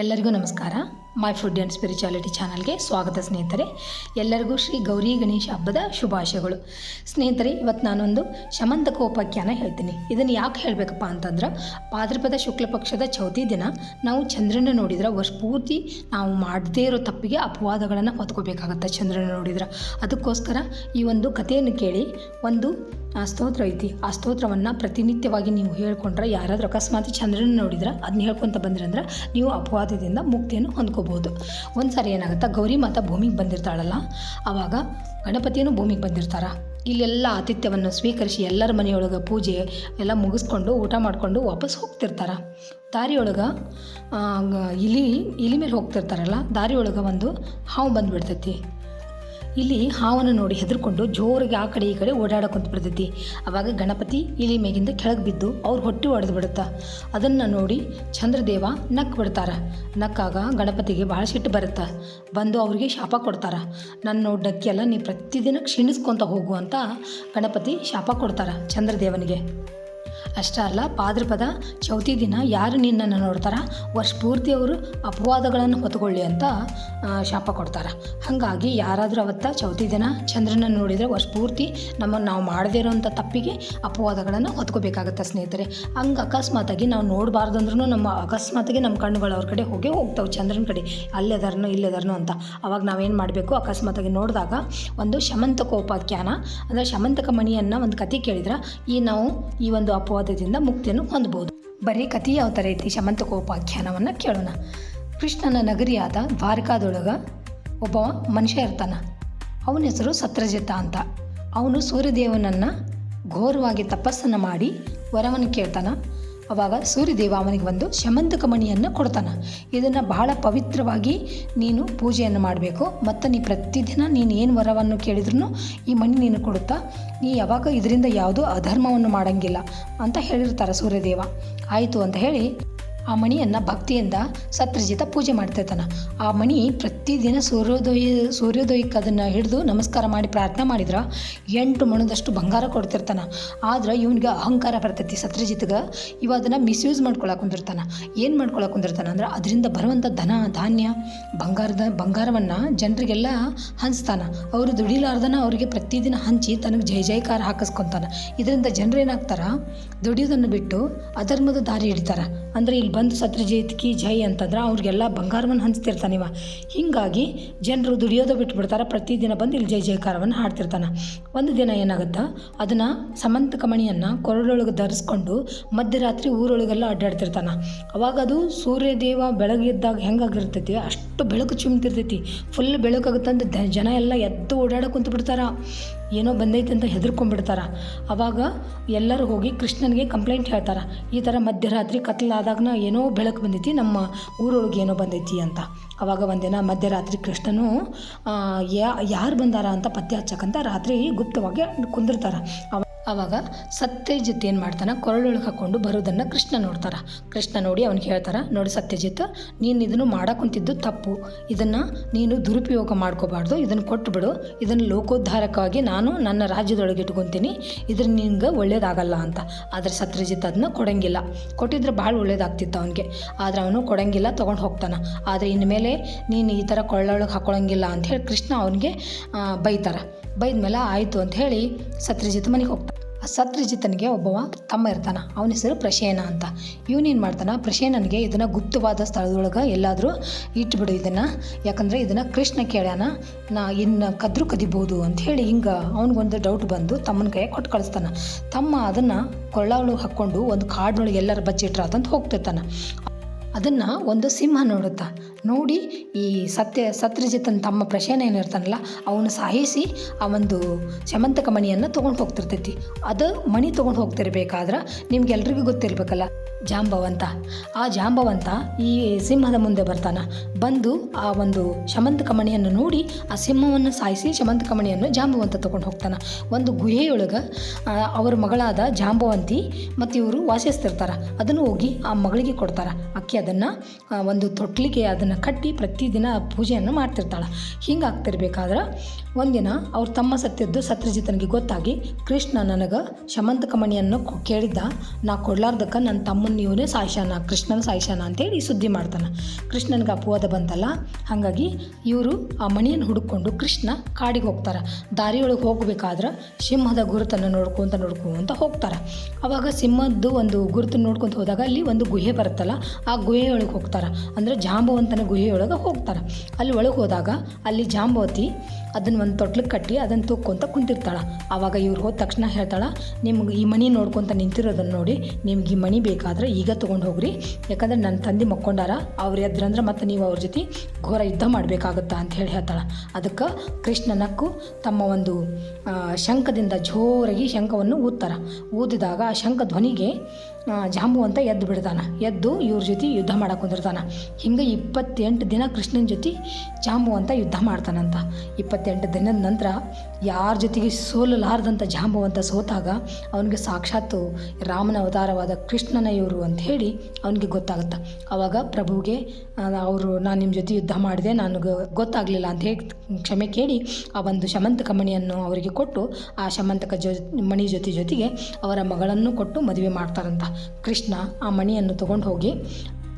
ಎಲ್ಲರಿಗೂ ನಮಸ್ಕಾರ. My food and spirituality ಚಾನಲ್ಗೆ ಸ್ವಾಗತ ಸ್ನೇಹಿತರೆ. ಎಲ್ಲರಿಗೂ ಶ್ರೀ ಗೌರಿ ಗಣೇಶ ಹಬ್ಬದ ಶುಭಾಶಯಗಳು. ಸ್ನೇಹಿತರೆ ಇವತ್ತು ನಾನೊಂದು ಶಮಂತಕ ಉಪಾಖ್ಯಾನ ಹೇಳ್ತೀನಿ. ಇದನ್ನು ಯಾಕೆ ಹೇಳಬೇಕಪ್ಪ ಅಂತಂದ್ರೆ ಭಾದ್ರಪದ ಶುಕ್ಲ ಪಕ್ಷದ ಚೌತಿ ದಿನ ನಾವು ಚಂದ್ರನ ನೋಡಿದ್ರೆ, ವರ್ಷ ಪೂರ್ತಿ ನಾವು ಮಾಡದೇ ಇರೋ ತಪ್ಪಿಗೆ ಅಪವಾದಗಳನ್ನು ಹೊತ್ಕೋಬೇಕಾಗತ್ತೆ ಚಂದ್ರನ ನೋಡಿದ್ರೆ. ಅದಕ್ಕೋಸ್ಕರ ಈ ಒಂದು ಕಥೆಯನ್ನು ಕೇಳಿ, ಒಂದು ಆ ಸ್ತೋತ್ರ ಐತಿ. ಆ ಸ್ತೋತ್ರವನ್ನು ಪ್ರತಿನಿತ್ಯವಾಗಿ ನೀವು ಹೇಳ್ಕೊಂಡ್ರೆ ಯಾರಾದರೂ ಅಕಸ್ಮಾತ್ ಚಂದ್ರನ ನೋಡಿದ್ರೆ ಅದನ್ನ ಹೇಳ್ಕೊತ ಬಂದಿರಂದ್ರೆ ನೀವು ಅಪವಾದದಿಂದ ಮುಕ್ತಿಯನ್ನು ಹೊಂದ್ಕೋಬೋದು. ಒಂದು ಸಾರಿ ಏನಾಗುತ್ತೆ, ಗೌರಿ ಮಾತಾ ಭೂಮಿಗೆ ಬಂದಿರ್ತಾಳಲ್ಲ ಆವಾಗ ಗಣಪತಿಯನ್ನು ಭೂಮಿಗೆ ಬಂದಿರ್ತಾರ. ಇಲ್ಲೆಲ್ಲ ಆತಿಥ್ಯವನ್ನು ಸ್ವೀಕರಿಸಿ ಎಲ್ಲರ ಮನೆಯೊಳಗೆ ಪೂಜೆ ಎಲ್ಲ ಮುಗಿಸ್ಕೊಂಡು ಊಟ ಮಾಡಿಕೊಂಡು ವಾಪಸ್ ಹೋಗ್ತಿರ್ತಾರೆ. ದಾರಿಯೊಳಗೆ ಇಲಿ ಇಲಿ ಮೇಲೆ ಹೋಗ್ತಿರ್ತಾರಲ್ಲ, ದಾರಿಯೊಳಗೆ ಒಂದು ಹಾವು ಬಂದುಬಿಡ್ತೈತಿ. ಇಲ್ಲಿ ಹಾವನ್ನು ನೋಡಿ ಹೆದರ್ಕೊಂಡು ಜೋರಿಗೆ ಆ ಕಡೆ ಈ ಕಡೆ ಓಡಾಡಕೊಂತ ಬಿಡ್ತೈತಿ. ಅವಾಗ ಗಣಪತಿ ಇಲಿ ಮೇಗಿಂದ ಕೆಳಗೆ ಬಿದ್ದು ಅವ್ರ ಹೊಟ್ಟೆ ಒಡೆದು ಬಿಡುತ್ತಾ. ಅದನ್ನು ನೋಡಿ ಚಂದ್ರದೇವ ನಕ್ ಬಿಡ್ತಾರೆ. ನಕ್ಕಾಗ ಗಣಪತಿಗೆ ಭಾಳ ಸಿಟ್ಟು ಬರುತ್ತೆ. ಬಂದು ಅವ್ರಿಗೆ ಶಾಪ ಕೊಡ್ತಾರ. ನನ್ನ ನೋಡಿ ಡಕ್ಕಿಯೆಲ್ಲ ನೀ ಪ್ರತಿದಿನ ಕ್ಷೀಣಿಸ್ಕೊತ ಹೋಗು ಅಂತ ಗಣಪತಿ ಶಾಪ ಕೊಡ್ತಾರ ಚಂದ್ರದೇವನಿಗೆ. ಅಷ್ಟೇ ಅಲ್ಲ, ಪಾದ್ರಪದ ಚೌತಿ ದಿನ ಯಾರು ನಿನ್ನನ್ನು ನೋಡ್ತಾರ? ವರ್ಷ ಪೂರ್ತಿ ಅವರು ಅಪವಾದಗಳನ್ನು ಹೊತ್ಕೊಳ್ಳಿ ಅಂತ ಶಾಪ ಕೊಡ್ತಾರೆ. ಹಾಗಾಗಿ ಯಾರಾದರೂ ಅವತ್ತ ಚೌತಿ ದಿನ ಚಂದ್ರನ ನೋಡಿದರೆ ವರ್ಷ ಪೂರ್ತಿ ನಮ್ಮನ್ನು ನಾವು ಮಾಡದೇ ಇರೋವಂಥ ತಪ್ಪಿಗೆ ಅಪವಾದಗಳನ್ನು ಹೊತ್ಕೋಬೇಕಾಗತ್ತೆ ಸ್ನೇಹಿತರೆ. ಹಂಗೆ ಅಕಸ್ಮಾತಾಗಿ ನಾವು ನೋಡಬಾರ್ದು ಅಂದ್ರೂ ನಮ್ಮ, ಅಕಸ್ಮಾತಾಗಿ ನಮ್ಮ ಕಣ್ಣುಗಳು ಅವ್ರ ಕಡೆ ಹೋಗಿ ಹೋಗ್ತಾವೆ ಚಂದ್ರನ ಕಡೆ. ಅಲ್ಲೆದಾರನೋ, ಇಲ್ಲೆದಾರನೋ ಅಂತ. ಅವಾಗ ನಾವೇನು ಮಾಡಬೇಕು? ಅಕಸ್ಮಾತಾಗಿ ನೋಡಿದಾಗ ಒಂದು ಶಮಂತಕೋಪಾಖ್ಯಾನ, ಅಂದರೆ ಶಮಂತಕ ಮಣಿಯನ್ನು ಒಂದು ಕತೆ ಕೇಳಿದ್ರೆ, ಈ ನಾವು ಈ ಒಂದು ಅಪವಾದದಿಂದ ಮುಕ್ತಿಯನ್ನು ಹೊಂದಬಹುದು. ಬರೀ ಕಥೆ ಯಾವ ಥರ ಐತಿ ಶಮಂತಕೋಪಾಖ್ಯಾನವನ್ನು ಕೇಳೋಣ. ಕೃಷ್ಣನ ನಗರಿಯಾದ ದ್ವಾರಕಾದೊಳಗ ಒಬ್ಬ ಮನುಷ್ಯ ಇರ್ತಾನ. ಅವನ ಹೆಸರು ಸತ್ರಜಿತ ಅಂತ. ಅವನು ಸೂರ್ಯದೇವನನ್ನು ಘೋರವಾಗಿ ತಪಸ್ಸನ್ನು ಮಾಡಿ ವರವನ್ನು ಕೇಳ್ತಾನ. ಅವಾಗ ಸೂರ್ಯದೇವ ಅವನಿಗೆ ಒಂದು ಶಮಂತಕ ಮಣಿಯನ್ನು ಕೊಡ್ತಾನೆ. ಇದನ್ನು ಬಹಳ ಪವಿತ್ರವಾಗಿ ನೀನು ಪೂಜೆಯನ್ನು ಮಾಡಬೇಕು. ಮತ್ತು ನೀ ಪ್ರತಿದಿನ ನೀನು ಏನು ವರವನ್ನು ಕೇಳಿದ್ರು ಈ ಮಣಿ ನೀನು ಕೊಡುತ್ತಾ, ನೀ ಯಾವಾಗ ಇದರಿಂದ ಯಾವುದೂ ಅಧರ್ಮವನ್ನು ಮಾಡಂಗಿಲ್ಲ ಅಂತ ಹೇಳಿರ್ತಾರೆ ಸೂರ್ಯದೇವ. ಆಯಿತು ಅಂತ ಹೇಳಿ ಆ ಮಣಿಯನ್ನು ಭಕ್ತಿಯಿಂದ ಸತ್ರಜಿತ ಪೂಜೆ ಮಾಡ್ತಿರ್ತಾನೆ. ಆ ಮಣಿ ಪ್ರತಿದಿನ ಸೂರ್ಯೋದಯ, ಸೂರ್ಯೋದಯಕ್ಕೆ ಅದನ್ನು ಹಿಡಿದು ನಮಸ್ಕಾರ ಮಾಡಿ ಪ್ರಾರ್ಥನೆ ಮಾಡಿದ್ರೆ ಎಂಟು ಮಣದಷ್ಟು ಬಂಗಾರ ಕೊಡ್ತಿರ್ತಾನೆ. ಆದ್ರೆ ಇವನಿಗೆ ಅಹಂಕಾರ ಬರ್ತೈತಿ ಸತ್ರಜಿತ್ಗೆ. ಇವ ಅದನ್ನು ಮಿಸ್ಯೂಸ್ ಮಾಡ್ಕೊಳಕ್ಕೆ ಕುಂದಿರ್ತಾನೆ. ಏನು ಮಾಡ್ಕೊಳಕ್ಕೆ ಕುಂದಿರ್ತಾನೆ ಅಂದ್ರೆ ಅದರಿಂದ ಬರುವಂಥ ಧನ, ಧಾನ್ಯ, ಬಂಗಾರದ, ಬಂಗಾರವನ್ನು ಜನರಿಗೆಲ್ಲ ಹಂಚ್ತಾನೆ. ಅವರು ದುಡಿಲಾರ್ದನ ಅವರಿಗೆ ಪ್ರತಿದಿನ ಹಂಚಿ ತನಗೆ ಜೈ ಜಯಕಾರ ಹಾಕಿಸ್ಕೊತಾನೆ. ಇದರಿಂದ ಜನರು ಏನಾಗ್ತಾರ? ದುಡಿಯೋದನ್ನು ಬಿಟ್ಟು ಅಧರ್ಮದ ದಾರಿ ಹಿಡಿತಾರೆ. ಅಂದರೆ ಇಲ್ಲಿ ಬಂದು ಸತ್ರಜಿತ್ಕಿ ಜೈ ಅಂತಂದ್ರೆ ಅವ್ರಿಗೆಲ್ಲ ಬಂಗಾರವನ್ನು ಹಂಚ್ತಿರ್ತಾನೆ ಇವ. ಹೀಗಾಗಿ ಜನರು ದುಡಿಯೋದು ಬಿಟ್ಬಿಡ್ತಾರೆ. ಪ್ರತಿದಿನ ಬಂದು ಇಲ್ಲಿ ಜೈ ಜಯಕಾರವನ್ನು ಹಾಡ್ತಿರ್ತಾನೆ. ಒಂದು ದಿನ ಏನಾಗುತ್ತೆ? ಅದನ್ನು ಸಮಂತ ಕಮಣಿಯನ್ನು ಕೊರಳೊಳಗೆ ಧರಿಸ್ಕೊಂಡು ಮಧ್ಯರಾತ್ರಿ ಊರೊಳಗೆಲ್ಲ ಅಡ್ಡಾಡ್ತಿರ್ತಾನೆ. ಅವಾಗ ಅದು ಸೂರ್ಯದೇವ ಬೆಳಗ್ಗೆದ್ದಾಗ ಹೆಂಗಾಗಿರ್ತೈತಿ? ಅಷ್ಟು ಬೆಳಕು ಚುಮ್ತಿರ್ತೈತಿ. ಫುಲ್ ಬೆಳಕಾಗುತ್ತೆ ದ ಜನ ಎಲ್ಲ ಎದ್ದು ಓಡಾಡೋಕೆ ಕುಂತು ಬಿಡ್ತಾರ ಏನೋ ಬಂದೈತೆ ಅಂತ ಹೆದರ್ಕೊಂಡ್ಬಿಡ್ತಾರ. ಅವಾಗ ಎಲ್ಲರೂ ಹೋಗಿ ಕೃಷ್ಣನಿಗೆ ಕಂಪ್ಲೇಂಟ್ ಹೇಳ್ತಾರೆ. ಈ ಥರ ಮಧ್ಯರಾತ್ರಿ ಕತ್ಲಾದಾಗನ ಏನೋ ಬೆಳಕು ಬಂದೈತಿ, ನಮ್ಮ ಊರೊಳಗೆ ಏನೋ ಬಂದೈತಿ ಅಂತ. ಅವಾಗ ಒಂದಿನ ಮಧ್ಯರಾತ್ರಿ ಕೃಷ್ಣನು ಯಾ, ಯಾರು ಬಂದಾರ ಅಂತ ಪತ್ತೆ ಹಚ್ಚಕ್ಕಂತ ರಾತ್ರಿ ಗುಪ್ತವಾಗಿ ಕುಂದಿರ್ತಾರೆ. ಅವ ಆವಾಗ ಸತ್ಯಜಿತ್ ಏನು ಮಾಡ್ತಾನೆ, ಕೊರಳೊಳಗೆ ಹಾಕ್ಕೊಂಡು ಬರೋದನ್ನು ಕೃಷ್ಣ ನೋಡ್ತಾರ. ಕೃಷ್ಣ ನೋಡಿ ಅವ್ನಿಗೆ ಹೇಳ್ತಾರ, ನೋಡಿ ಸತ್ಯಜಿತ್, ನೀನು ಇದನ್ನು ಮಾಡಕ್ಕಂತಿದ್ದು ತಪ್ಪು. ಇದನ್ನು ನೀನು ದುರುಪಯೋಗ ಮಾಡ್ಕೋಬಾರ್ದು ಇದನ್ನು ಕೊಟ್ಟುಬಿಡು ಇದನ್ನು ಲೋಕೋದ್ಧಾರಕವಾಗಿ ನಾನು ನನ್ನ ರಾಜ್ಯದೊಳಗೆ ಇಟ್ಕೊತೀನಿ ಇದ್ರ ನಿನ್ಗೆ ಒಳ್ಳೇದಾಗಲ್ಲ ಅಂತ. ಆದರೆ ಸತ್ಯಜಿತ್ ಅದನ್ನ ಕೊಡಂಗಿಲ್ಲ. ಕೊಟ್ಟಿದ್ರೆ ಭಾಳ ಒಳ್ಳೇದಾಗ್ತಿತ್ತು ಅವನಿಗೆ. ಆದರೆ ಅವನು ಕೊಡಂಗಿಲ್ಲ, ತೊಗೊಂಡು ಹೋಗ್ತಾನೆ. ಆದರೆ ಇನ್ಮೇಲೆ ನೀನು ಈ ಥರ ಕೊಳ್ಳೊಳಗೆ ಅಂತ ಹೇಳಿ ಕೃಷ್ಣ ಅವನಿಗೆ ಬೈತಾರೆ. ಬೈದ್ಮೇಲೆ ಆಯಿತು ಅಂತ ಹೇಳಿ ಸತ್ರಿಜಿತ್ ಮನೆಗೆ ಹೋಗ್ತಾನೆ. ಆ ಸತ್ರಜಿತನಿಗೆ ಒಬ್ಬವ ತಮ್ಮ ಇರ್ತಾನೆ. ಅವನ ಹೆಸರು ಪ್ರಶೇನ ಅಂತ. ಇವನೇನು ಮಾಡ್ತಾನೆ? ಪ್ರಶೇನನಿಗೆ ಇದನ್ನು ಗುಪ್ತವಾದ ಸ್ಥಳದೊಳಗೆ ಎಲ್ಲಾದರೂ ಇಟ್ಬಿಡು ಇದನ್ನು. ಯಾಕಂದರೆ ಇದನ್ನು ಕೃಷ್ಣ ಕೇಳ್ಯಾನ. ನಾ ಇನ್ನು ಕದ್ರು ಕದಿಬೋದು ಅಂತ ಹೇಳಿ ಹಿಂಗೆ ಅವನಿಗೊಂದು ಡೌಟ್ ಬಂದು ತಮ್ಮನ ಕೈ ಕೊಟ್ಟು ಕಳಿಸ್ತಾನೆ. ತಮ್ಮ ಅದನ್ನು ಕೊಳ್ಳಾವಳು ಹಾಕ್ಕೊಂಡು ಒಂದು ಕಾಡಿನೊಳಗೆ ಎಲ್ಲರೂ ಬಚ್ಚಿಟ್ರಾತಂತ ಹೋಗ್ತಿರ್ತಾನೆ. ಅದನ್ನು ಒಂದು ಸಿಂಹ ನೋಡುತ್ತಾ. ನೋಡಿ ಈ ಸತ್ಯ ಸತ್ಯಜಿತನ ತಮ್ಮ ಪ್ರಶೇನ ಏನಿರ್ತಾನಲ್ಲ ಅವನು ಸಾಯಿಸಿ ಆ ಒಂದು ಶಮಂತಕ ಮಣಿಯನ್ನು ತೊಗೊಂಡು ಹೋಗ್ತಿರ್ತೈತಿ. ಅದು ಮಣಿ ತೊಗೊಂಡು ಹೋಗ್ತಿರ್ಬೇಕಾದ್ರೆ ನಿಮ್ಗೆಲ್ರಿಗೂ ಗೊತ್ತಿರಬೇಕಲ್ಲ, ಜಾಂಬವಂತ. ಆ ಜಾಂಬವಂತ ಈ ಸಿಂಹದ ಮುಂದೆ ಬರ್ತಾನ. ಬಂದು ಆ ಒಂದು ಶಮಂತಕ ಮಣಿಯನ್ನು ನೋಡಿ ಆ ಸಿಂಹವನ್ನು ಸಾಯಿಸಿ ಶಮಂತಕ ಮಣಿಯನ್ನು ಜಾಂಬವಂತ ತೊಗೊಂಡು ಹೋಗ್ತಾನೆ. ಒಂದು ಗುಹೆಯೊಳಗೆ ಅವರ ಮಗಳಾದ ಜಾಂಬವಂತಿ ಮತ್ತು ಇವರು ವಾಸಿಸ್ತಿರ್ತಾರೆ. ಅದನ್ನು ಹೋಗಿ ಆ ಮಗಳಿಗೆ ಕೊಡ್ತಾರೆ. ಅಕ್ಕಿ ಅದನ್ನು ಒಂದು ತೊಟ್ಲಿಗೆ ಅದನ್ನು ಕಟ್ಟಿ ಪ್ರತಿದಿನ ಪೂಜೆಯನ್ನು ಮಾಡ್ತಿರ್ತಾಳೆ. ಹಿಂಗೆ ಆಗ್ತಿರ್ಬೇಕಾದ್ರೆ ಒಂದಿನ ಅವ್ರ ತಮ್ಮ ಸತ್ತಿದ್ದು ಸತ್ಯಜಿತನಿಗೆ ಗೊತ್ತಾಗಿ, ಕೃಷ್ಣ, ನನಗೆ ಶಮಂತಕ ಮಣಿಯನ್ನು ಕೇಳಿದ್ದ. ನಾ ಕೊಡ್ಲಾರ್ದಕ್ಕೆ ನನ್ನ ತಮ್ಮನ ಇವನೇ ಸಾಯ್ಸಾನ ಕೃಷ್ಣನ ಸಾಯಿಶಾನ ಅಂತೇಳಿ ಸುದ್ದಿ ಮಾಡ್ತಾನೆ. ಕೃಷ್ಣನಿಗೆ ಅಪವಾದ ಬಂತಲ್ಲ? ಹಾಗಾಗಿ ಇವರು ಆ ಮಣಿಯನ್ನು ಹುಡುಕೊಂಡು ಕೃಷ್ಣ ಕಾಡಿಗೆ ಹೋಗ್ತಾರೆ. ದಾರಿಯೊಳಗೆ ಹೋಗಬೇಕಾದ್ರೆ ಸಿಂಹದ ಗುರುತನ್ನು ನೋಡ್ಕೊಂತ ನೋಡ್ಕೊಂತ ಹೋಗ್ತಾರೆ. ಅವಾಗ ಸಿಂಹದ್ದು ಒಂದು ಗುರುತನ್ನು ನೋಡ್ಕೊಂತ ಹೋದಾಗ ಅಲ್ಲಿ ಒಂದು ಗುಹೆ ಬರುತ್ತಲ್ಲ, ಆ ಗುಹೆಯೊಳಗೆ ಹೋಗ್ತಾರೆ. ಅಂದರೆ ಜಾಂಬವಂತನ ಗುಹೆಯೊಳಗೆ ಹೋಗ್ತಾರೆ. ಅಲ್ಲಿ ಒಳಗೆ ಹೋದಾಗ ಅಲ್ಲಿ ಜಾಂಬವತಿ ಅದನ್ನು ಒಂದು ತೊಟ್ಲಕ್ಕೆ ಕಟ್ಟಿ ಅದನ್ನು ತೂಕ್ಕೊಂತ ಕುಂತಿರ್ತಾಳೆ. ಆವಾಗ ಇವ್ರು ಹೋದ ತಕ್ಷಣ ಹೇಳ್ತಾಳೆ, ನಿಮ್ಗೆ ಈ ಮಣಿ ನೋಡ್ಕೊತ ನಿಂತಿರೋದನ್ನು ನೋಡಿ, ನಿಮ್ಗೆ ಈ ಮಣಿ ಬೇಕಾದ್ರೆ ಈಗ ತೊಗೊಂಡು ಹೋಗ್ರಿ. ಯಾಕಂದ್ರೆ ನನ್ನ ತಂದೆ ಮಕ್ಕೊಂಡಾರ, ಅವ್ರು ಎದ್ರಂದ್ರೆ ಮತ್ತೆ ನೀವು ಅವ್ರ ಜೊತೆ ಘೋರ ಯುದ್ಧ ಮಾಡಬೇಕಾಗುತ್ತಾ? ಅಂತ ಹೇಳಿ ಹೇಳ್ತಾಳೆ. ಅದಕ್ಕೆ ಕೃಷ್ಣನಕ್ಕು ತಮ್ಮ ಒಂದು ಶಂಖದಿಂದ ಜೋರಾಗಿ ಶಂಖವನ್ನು ಊದ್ತಾರೆ. ಊದಿದಾಗ ಆ ಶಂಖ ಧ್ವನಿಗೆ ಆ, ಜಾಂಬುವಂತ ಎದ್ದು ಬಿಡ್ತಾನೆ ಎದ್ದು ಇವ್ರ ಜೊತೆ ಯುದ್ಧ ಮಾಡಕ್ಕೆ ಕುಂದಿರ್ತಾನೆ ಹಿಂಗೆ ಇಪ್ಪತ್ತೆಂಟು ದಿನ ಕೃಷ್ಣನ ಜೊತೆ ಜಾಂಬು ಅಂತ ಯುದ್ಧ ಮಾಡ್ತಾನಂತ. ಇಪ್ಪತ್ತೆಂಟು ದಿನದ ನಂತರ ಯಾರ ಜೊತೆಗೆ ಸೋಲಲಾರ್ದಂಥ ಜಾಂಬುವಂತ ಸೋತಾಗ ಅವನಿಗೆ ಸಾಕ್ಷಾತ್ತು ರಾಮನ ಅವತಾರವಾದ ಕೃಷ್ಣನ ಇವರು ಅಂತ ಹೇಳಿ ಅವನಿಗೆ ಗೊತ್ತಾಗುತ್ತೆ. ಆವಾಗ ಪ್ರಭುಗೆ ಅವರು ನಾನು ನಿಮ್ಮ ಜೊತೆ ಯುದ್ಧ ಮಾಡಿದೆ ನನಗೆ ಗೊತ್ತಾಗಲಿಲ್ಲ ಅಂತ ಹೇಳಿ ಕ್ಷಮೆ ಕೇಳಿ ಆ ಒಂದು ಶಮಂತಕ ಮಣಿಯನ್ನು ಅವರಿಗೆ ಕೊಟ್ಟು ಆ ಶಮಂತಕ ಜೊ ಮಣಿ ಜೊತೆ ಜೊತೆಗೆ ಅವರ ಮಗಳನ್ನು ಕೊಟ್ಟು ಮದುವೆ ಮಾಡ್ತಾರಂತ. ಕೃಷ್ಣ ಆ ಮಣಿಯನ್ನು ತಗೊಂಡು ಹೋಗಿ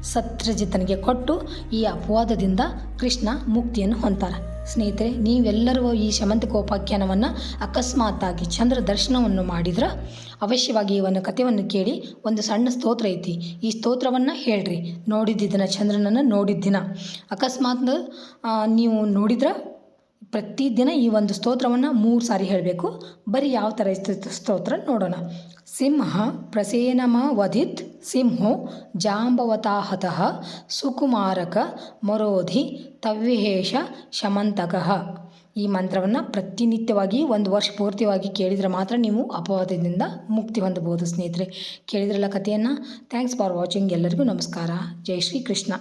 ಸತ್ಯಜಿತನಿಗೆ ಕೊಟ್ಟು ಈ ಅಪವಾದದಿಂದ ಕೃಷ್ಣ ಮುಕ್ತಿಯನ್ನು ಹೊಂತಾರೆ ಸ್ನೇಹಿತರೆ, ನೀವೆಲ್ಲರೂ ಈ ಶಮಂತಕೋಪಾಖ್ಯಾನವನ್ನು ಅಕಸ್ಮಾತ್ತಾಗಿ ಚಂದ್ರ ದರ್ಶನವನ್ನು ಮಾಡಿದ್ರೆ ಅವಶ್ಯವಾಗಿ ಒಂದು ಕಥೆಯನ್ನು ಕೇಳಿ ಒಂದು ಸಣ್ಣ ಸ್ತೋತ್ರ ಐತಿ. ಈ ಸ್ತೋತ್ರವನ್ನು ಹೇಳ್ರಿ. ನೋಡಿದ್ದ ದಿನ ಚಂದ್ರನನ್ನು ನೋಡಿದ್ದಿನ. ಅಕಸ್ಮಾತ್ ನೀವು ನೋಡಿದ್ರೆ ಪ್ರತಿದಿನ ಈ ಒಂದು ಸ್ತೋತ್ರವನ್ನು ಮೂರು ಸಾರಿ ಹೇಳಬೇಕು. ಬರೀ ಯಾವ ಥರ ಸ್ತೋತ್ರ ನೋಡೋಣ. ಸಿಂಹ ಪ್ರಸೇನಮ ವಧಿತ್ ಸಿಂಹೋ ಜಾಂಬವತಾಹತಃ ಸುಕುಮಾರಕ ಮರೋಧಿ ತವ್ಯಹೇಷ ಶಮಂತಕಃ. ಈ ಮಂತ್ರವನ್ನು ಪ್ರತಿನಿತ್ಯವಾಗಿ ಒಂದು ವರ್ಷ ಪೂರ್ತಿಯಾಗಿ ಕೇಳಿದರೆ ಮಾತ್ರ ನೀವು ಅಪವಾದದಿಂದ ಮುಕ್ತಿ ಹೊಂದಬಹುದು ಸ್ನೇಹಿತರೆ. ಕೇಳಿದ್ರಲ್ಲ ಕಥೆಯನ್ನು. ಥ್ಯಾಂಕ್ಸ್ ಫಾರ್ ವಾಚಿಂಗ್ ಎಲ್ಲರಿಗೂ ನಮಸ್ಕಾರ. ಜೈ ಶ್ರೀ ಕೃಷ್ಣ